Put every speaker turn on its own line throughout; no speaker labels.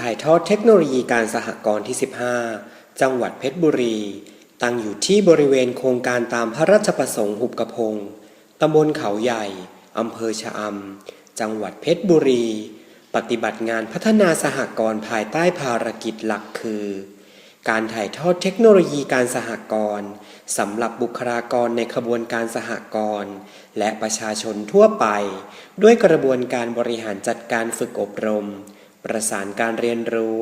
ถ่ายทอดเทคโนโลยีการสหกรณ์ที่ 15 จังหวัดเพชรบุรี ตั้งอยู่ที่บริเวณโครงการตามพระราชประสงค์หุบกระพง ตำบลเขาใหญ่ อำเภอชะอำ จังหวัดเพชรบุรี ปฏิบัติงานพัฒนาสหกรณ์ภายใต้ภารกิจหลักคือ การถ่ายทอดเทคโนโลยีการสหกรณ์สำหรับบุคลากรในขบวนการสหกรณ์และประชาชนทั่วไป ด้วยกระบวนการบริหารจัดการฝึกอบรม ประสานการเรียนรู้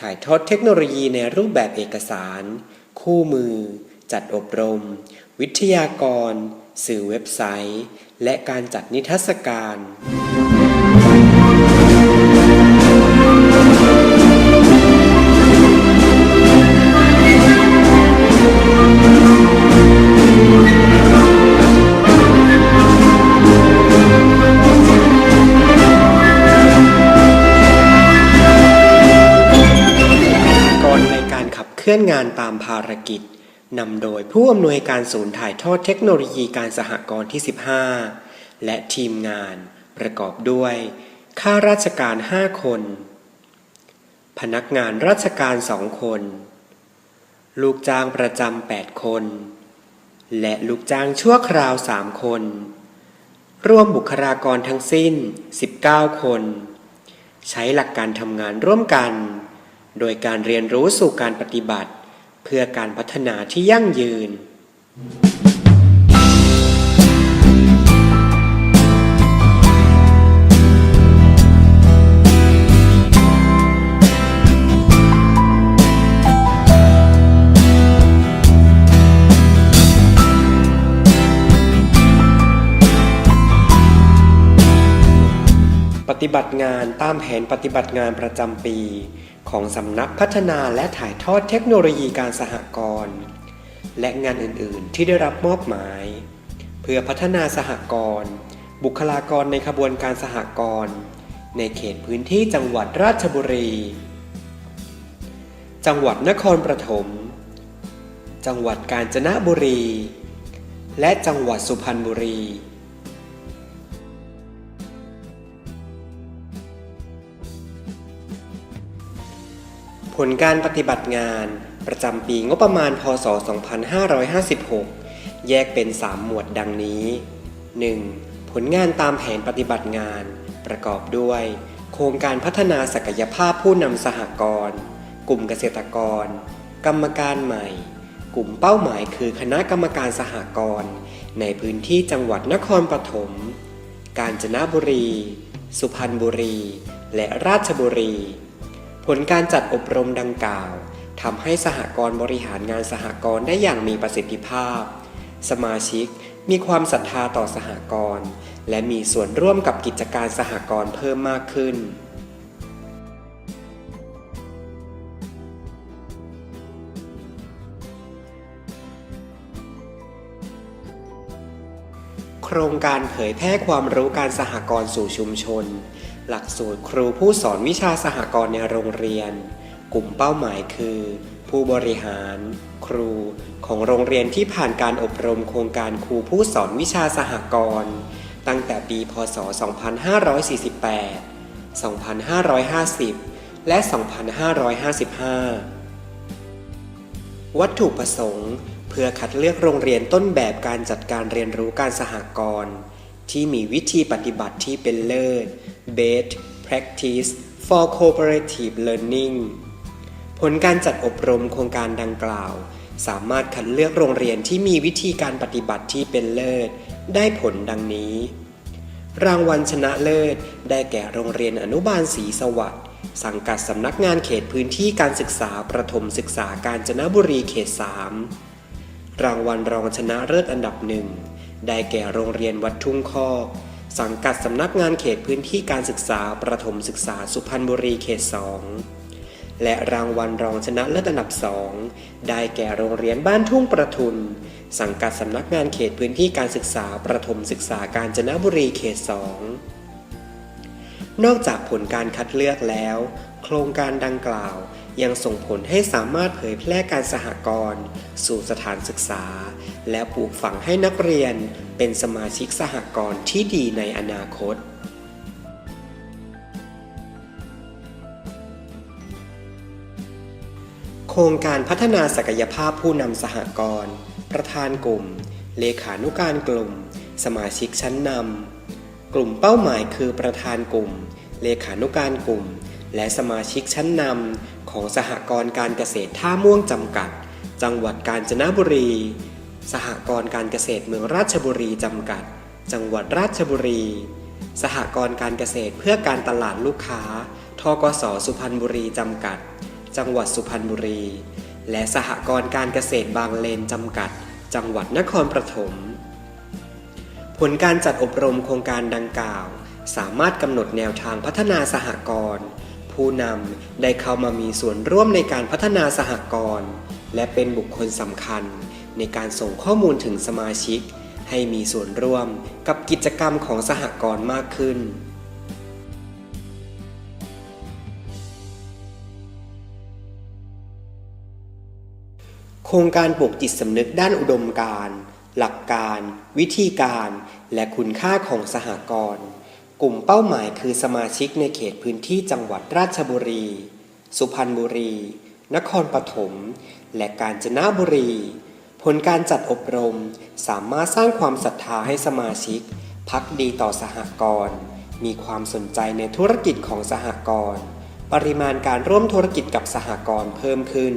ถ่ายทอดเทคโนโลยีในรูปแบบเอกสาร คู่มือ จัดอบรม วิทยากร สื่อเว็บไซต์ และการจัดนิทรรศการ ลื่อนงานตามภารกิจนำโดยผู้อำนวยการศูนย์ถ่ายทอดเทคโนโลยีการสหกรณ์ที่ 15 และทีมงานประกอบด้วย ข้าราชการ 5 คน พนักงานราชการ 2 คน ลูกจ้างประจำ 8 คน และลูกจ้างชั่วคราว 3 คน รวมบุคลากรทั้งสิ้น 19 คน ใช้หลักการทำงานร่วมกัน โดยการเรียนรู้สู่การปฏิบัติ เพื่อการพัฒนาที่ยั่งยืน ปฏิบัติงานตามแผนปฏิบัติงานประจำปี ของสำนักพัฒนาและถ่ายทอดเทคโนโลยีการสหกรณ์และงานอื่นๆ ที่ได้รับมอบหมาย เพื่อพัฒนาสหกรณ์บุคลากรในขบวนการสหกรณ์ในเขตพื้นที่จังหวัดราชบุรี จังหวัดนครปฐม จังหวัดกาญจนบุรี และจังหวัดสุพรรณบุรี ผลการปฏิบัติงานประจำปีงบประมาณ พศ 2556 แยกเป็น 3 หมวดดังนี้ 1. ผลงานตามแผนปฏิบัติงาน ประกอบด้วย โครงการพัฒนาศักยภาพผู้นำสหกรณ์กลุ่มเกษตรกร กรรมการใหม่ กลุ่มเป้าหมายคือคณะกรรมการสหกรณ์ในพื้นที่จังหวัดนครปฐม กาญจนบุรี สุพรรณบุรี และราชบุรี ผลการจัดอบรมดังกล่าวทำให้สหกรณ์บริหารงานสหกรณ์ได้อย่างมีประสิทธิภาพ สมาชิกมีความศรัทธาต่อสหกรณ์และมีส่วนร่วมกับกิจการสหกรณ์เพิ่มมากขึ้น โครงการเผยแพร่ความรู้การสหกรณ์สู่ชุมชน หลักสูตรครูผู้สอนวิชาสหกรณ์ในโรงเรียน กลุ่มเป้าหมายคือ ผู้บริหาร ครูของโรงเรียนที่ผ่านการอบรมโครงการครูผู้สอนวิชาสหกรณ์ตั้งแต่ปี พศ 2548 2550 และ 2555 วัตถุประสงค์ เพื่อคัดเลือกโรงเรียนต้นแบบการจัดการเรียนรู้การสหกรณ์ ที่มีวิธีปฏิบัติที่เป็นเลิศ Best Practice for Cooperative Learning ผลการจัดอบรมโครงการดังกล่าว สามารถคัดเลือกโรงเรียนที่มีวิธีการปฏิบัติที่เป็นเลิศ ได้ผลดังนี้ รางวัลชนะเลิศ ได้แก่โรงเรียนอนุบาลศรีสวัสดิ์สังกัดสำนักงานเขตพื้นที่การศึกษาประถมศึกษาการจนบุรีเขต 3 รางวัลรองชนะเลิศอันดับหนึ่ง ได้แก่โรงเรียนวัดทุ่งคอก สังกัดสำนักงานเขตพื้นที่การศึกษาประถมศึกษาสุพรรณบุรีเขต 2 และรางวัลรองชนะเลิศอันดับสองได้แก่โรงเรียนบ้านทุ่งประทุน สังกัดสำนักงานเขตพื้นที่การศึกษาประถมศึกษาการจนบุรีเขต 2 นอกจากผลการคัดเลือกแล้ว โครงการดังกล่าว ยังส่งผลให้สามารถเผยแพร่การสหกรณ์สู่สถานศึกษา และปลูกฝังให้นักเรียนเป็นสมาชิกสหกรณ์ที่ดีในอนาคตโครงการพัฒนาศักยภาพผู้นำสหกรณ์ ประธานกลุ่ม เลขานุการกลุ่ม สมาชิกชั้นนำ กลุ่มเป้าหมายคือประธานกลุ่ม เลขานุการกลุ่ม และสมาชิกชั้นนำของสหกรณ์การเกษตรท่าม่วงจำกัด จังหวัดกาญจนบุรี สหกรณ์การเกษตรเมืองราชบุรีจำกัด จังหวัดราชบุรี สหกรณ์การเกษตรเพื่อการตลาดลูกค้า ทกสสุพรรณบุรีจำกัด จังหวัดสุพรรณบุรี และสหกรณ์การเกษตรบางเลนจำกัด จังหวัดนครปฐมผลการจัดอบรมโครงการดังกล่าว สามารถกำหนดแนวทางพัฒนาสหกรณ์ ผู้นำได้เข้ามามีส่วนร่วมในการพัฒนาสหกรณ์และเป็นบุคคลสำคัญ ในการส่งข้อมูลถึงสมาชิก ให้มีส่วนร่วมกับกิจกรรมของสหกรณ์มากขึ้นโครงการปลูกจิตสำนึกด้านอุดมการ หลักการ วิธีการ และคุณค่าของสหกรณ์ กลุ่มเป้าหมายคือสมาชิกในเขตพื้นที่จังหวัดราชบุรี สุพรรณบุรี นครปฐม และกาญจนบุรี ผลการจัดอบรมสามารถสร้างความศรัทธาให้สมาชิก พักดีต่อสหกรณ์ มีความสนใจในธุรกิจของสหกรณ์ ปริมาณการร่วมธุรกิจกับสหกรณ์เพิ่มขึ้น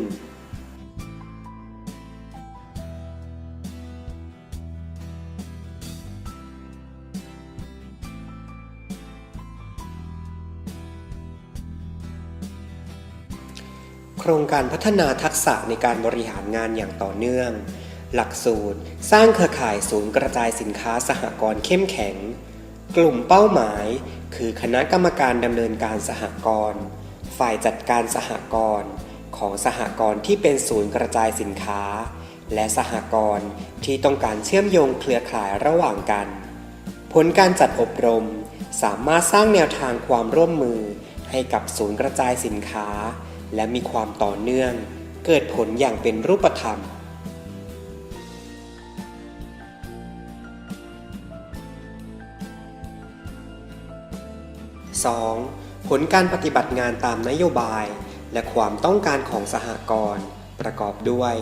โครงการพัฒนาทักษะในการบริหารงานอย่างต่อเนื่อง หลักสูตร สร้างเครือข่ายศูนย์กระจายสินค้าสหกรณ์เข้มแข็ง กลุ่มเป้าหมาย คือคณะกรรมการดำเนินการสหกรณ์ ฝ่ายจัดการสหกรณ์ของสหกรณ์ที่เป็นศูนย์กระจายสินค้า และสหกรณ์ที่ต้องการเชื่อมโยงเครือข่ายระหว่างกัน ผลการจัดอบรม สามารถสร้างแนวทางความร่วมมือให้กับศูนย์กระจายสินค้า และมีความต่อเนื่องเกิดผลอย่างเป็นรูปธรรม 2. ผลการปฏิบัติงานตามนโยบาย และความต้องการของสหกรณ์ประกอบด้วย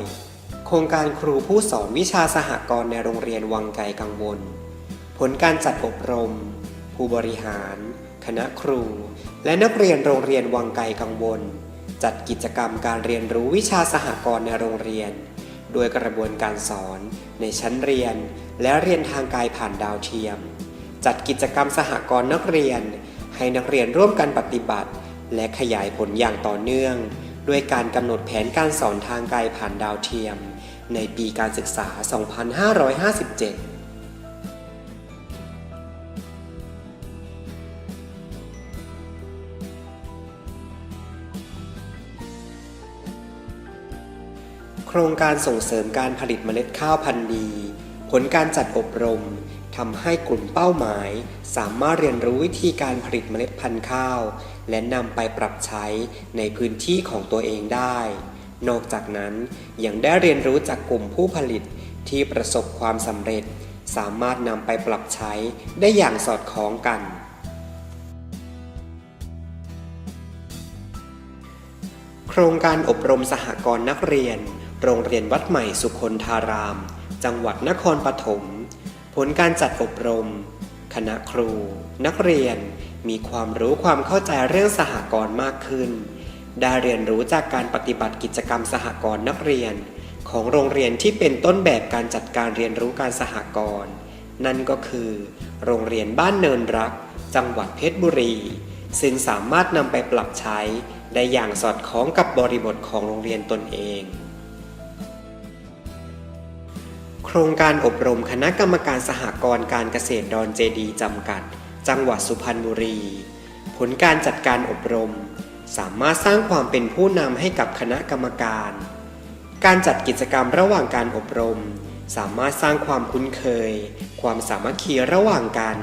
โครงการครูผู้สอนวิชาสหกรณ์ในโรงเรียนวังไกลกังวล ผลการจัดอบรม ผู้บริหาร คณะครู และนักเรียนโรงเรียนวังไกลกังวล จัดกิจกรรมการเรียนรู้วิชาสหกรณ์ในโรงเรียน โดยกระบวนการสอนในชั้นเรียน และเรียนทางกายผ่านดาวเทียม จัดกิจกรรมสหกรณ์นักเรียน ให้นักเรียนร่วมกันปฏิบัติ และขยายผลอย่างต่อเนื่อง ด้วยการกำหนดแผนการสอนทางไกลผ่านดาวเทียม ในปีการศึกษา 2557 โครงการส่งเสริมการผลิตเมล็ดข้าวพันธุ์ดี ผลการจัดอบรมทำให้กลุ่มเป้าหมาย สามารถเรียนรู้วิธีการผลิตเมล็ดพันธุ์ข้าว และนำไปปรับใช้ในพื้นที่ของตัวเองได้ นอกจากนั้นยังได้เรียนรู้จากกลุ่มผู้ผลิตที่ประสบความสำเร็จ สามารถนำไปปรับใช้ได้อย่างสอดคล้องกัน โครงการอบรมสหกรณ์นักเรียน โรงเรียนวัดใหม่สุคนธาราม จังหวัดนครปฐม ผลการจัดอบรม คณะครู นักเรียน มีความรู้ความเข้าใจเรื่องสหกรณ์มากขึ้น ได้เรียนรู้จากการปฏิบัติกิจกรรมสหกรณ์นักเรียน ของโรงเรียนที่เป็นต้นแบบการจัดการเรียนรู้การสหกรณ์ นั่นก็คือ โรงเรียนบ้านเนินรัก จังหวัดเพชรบุรี ซึ่งสามารถนำไปปรับใช้ได้อย่างสอดคล้องกับบริบทของโรงเรียนตนเอง โครงการอบรมคณะกรรมการสหกรณ์การเกษตรดอนเจดีจำกัด จังหวัดสุพรรณบุรี ผลการจัดการอบรม สามารถสร้างความเป็นผู้นำให้กับคณะกรรมการ การจัดกิจกรรมระหว่างการอบรม สามารถสร้างความคุ้นเคย ความสามัคคีระหว่างกัน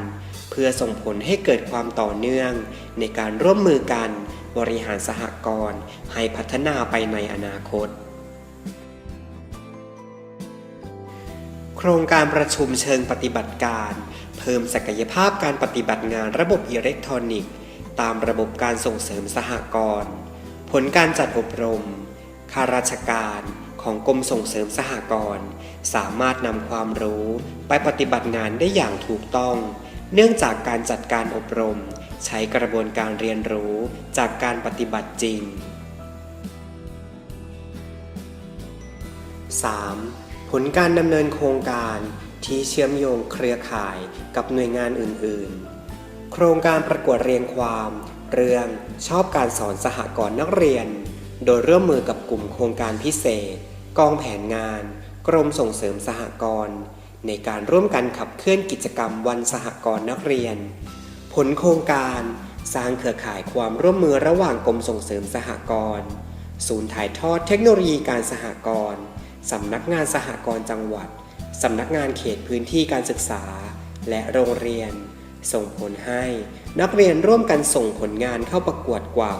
เพื่อส่งผลให้เกิดความต่อเนื่อง ในการร่วมมือกัน บริหารสหกรณ์ให้พัฒนาไปในอนาคต ครงการประชุมเชิงปฏิบัติการ เพิ่มศักยภาพการปฏิบัติงานระบบอิเล็กทรอนิกส์ ตามระบบการส่งเสริมสหกรณ์ผลการจัดอบรมข้าราชการของกรมส่งเสริมสหกรณ์สามารถนำความรู้ไปปฏิบัติงานได้อย่างถูกต้อง เนื่องจากการจัดการอบรม ใช้กระบวนการเรียนรู้จากการปฏิบัติจริง 3. ผลการดำเนินโครงการที่เชื่อมโยงเครือข่ายกับหน่วยงานอื่น ๆ โครงการประกวดเรียงความ เรื่องชอบการสอนสหกรณ์นักเรียน โดยร่วมมือกับกลุ่มโครงการพิเศษ กองแผนงาน กรมส่งเสริมสหกรณ์ในการร่วมกันขับเคลื่อนกิจกรรมวันสหกรณ์นักเรียน ผลโครงการสร้างเครือข่ายความร่วมมือระหว่างกรมส่งเสริมสหกรณ์ศูนย์ถ่ายทอดเทคโนโลยีการสหกรณ์ สำนักงานสหกรณ์จังหวัด สำนักงานเขตพื้นที่การศึกษา และโรงเรียน ส่งผลให้ นักเรียนร่วมกันส่งผลงานเข้าประกวดกว่า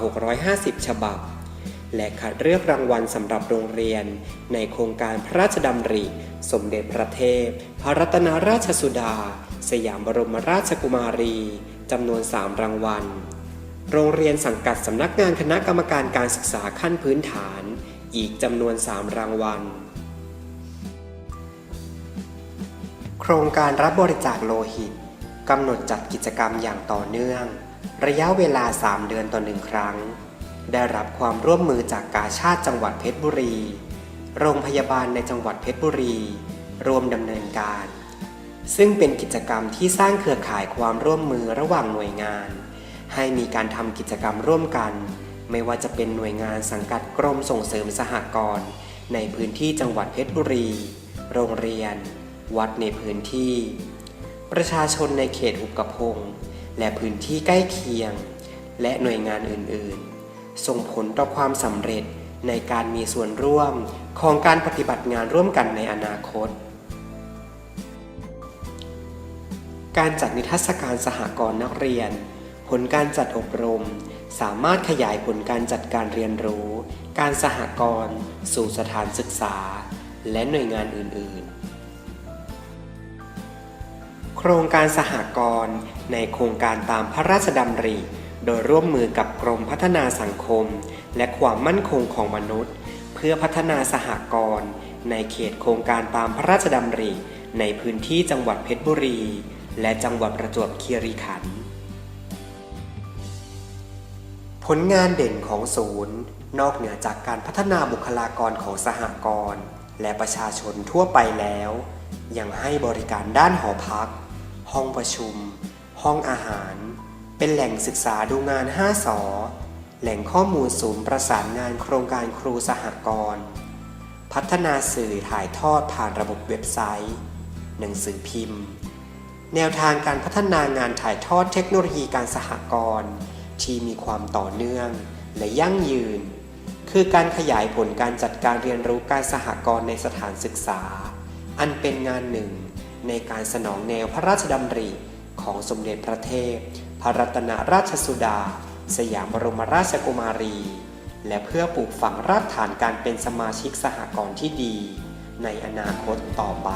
650 ฉบับ และคัดเลือกรางวัลสำหรับโรงเรียน ในโครงการพระราชดำริ สมเด็จพระเทพ พระรัตนราชสุดา สยามบรมราชกุมารีจำนวน 3 รางวัล โรงเรียนสังกัดสำนักงานคณะกรรมการการศึกษาขั้นพื้นฐาน อีกจำนวน 3 รางวัล โครงการรับบริจาคโลหิตกำหนดจัดกิจกรรมอย่างต่อเนื่อง ระยะเวลา 3 เดือนต่อหนึ่งครั้ง ได้รับความร่วมมือจากกาชาติจังหวัดเพชรบุรี โรงพยาบาลในจังหวัดเพชรบุรี รวมดำเนินการ ซึ่งเป็นกิจกรรมที่สร้างเครือข่ายความร่วมมือระหว่างหน่วยงาน ให้มีการทำกิจกรรมร่วมกัน ไม่ว่าจะเป็นหน่วยงานสังกัดกรมส่งเสริมสหกรณ์ในพื้นที่จังหวัดเพชรบุรี โรงเรียน วัดในพื้นที่ ประชาชนในเขตหุกระพงและพื้นที่ใกล้เคียง และหน่วยงานอื่นๆ ส่งผลต่อความสำเร็จในการมีส่วนร่วมของการปฏิบัติงานร่วมกันในอนาคต การจัดนิทรรศการสหกรณ์นักเรียน ผลการจัดอบรม สามารถขยายผลการจัดการเรียนรู้ การสหกรณ์สู่สถานศึกษา และหน่วยงานอื่น ๆ ครงการสหกรณ์ในโครงการตามพระราชดำริ โดยร่วมมือกับกรมพัฒนาสังคม และความมั่นคงของมนุษย์ เพื่อพัฒนาสหกรณ์ในเขตโครงการตามพระราชดำริ ในพื้นที่จังหวัดเพชรบุรี และจังหวัดประจวบคีรีขันธ์ผลงานเด่นของศูนย์ นอกเหนือจากการพัฒนาบุคลากรของสหกรณ์และประชาชนทั่วไปแล้ว ยังให้บริการด้านหอพัก ห้องประชุม ห้องอาหาร เป็นแหล่งศึกษาดูงาน 5สอแหล่งข้อมูลศูนย์ประสานงานโครงการครูสหกรณ์ พัฒนาสื่อถ่ายทอดผ่านระบบเว็บไซต์ หนังสือพิมพ์ แนวทางการพัฒนางานถ่ายทอดเทคโนโลยีการสหกรณ์ที่มีความต่อเนื่องและยั่งยืน คือการขยายผลการจัดการเรียนรู้การสหกรณ์ในสถานศึกษา อันเป็นงานหนึ่ง ในการสนองแนวพระราชดำริของสมเด็จพระเทพ พระรัตนราชสุดา สยามบรมราชกุมารี และเพื่อปลูกฝังรากฐานการเป็นสมาชิกสหกรณ์ที่ดี ในอนาคตต่อไป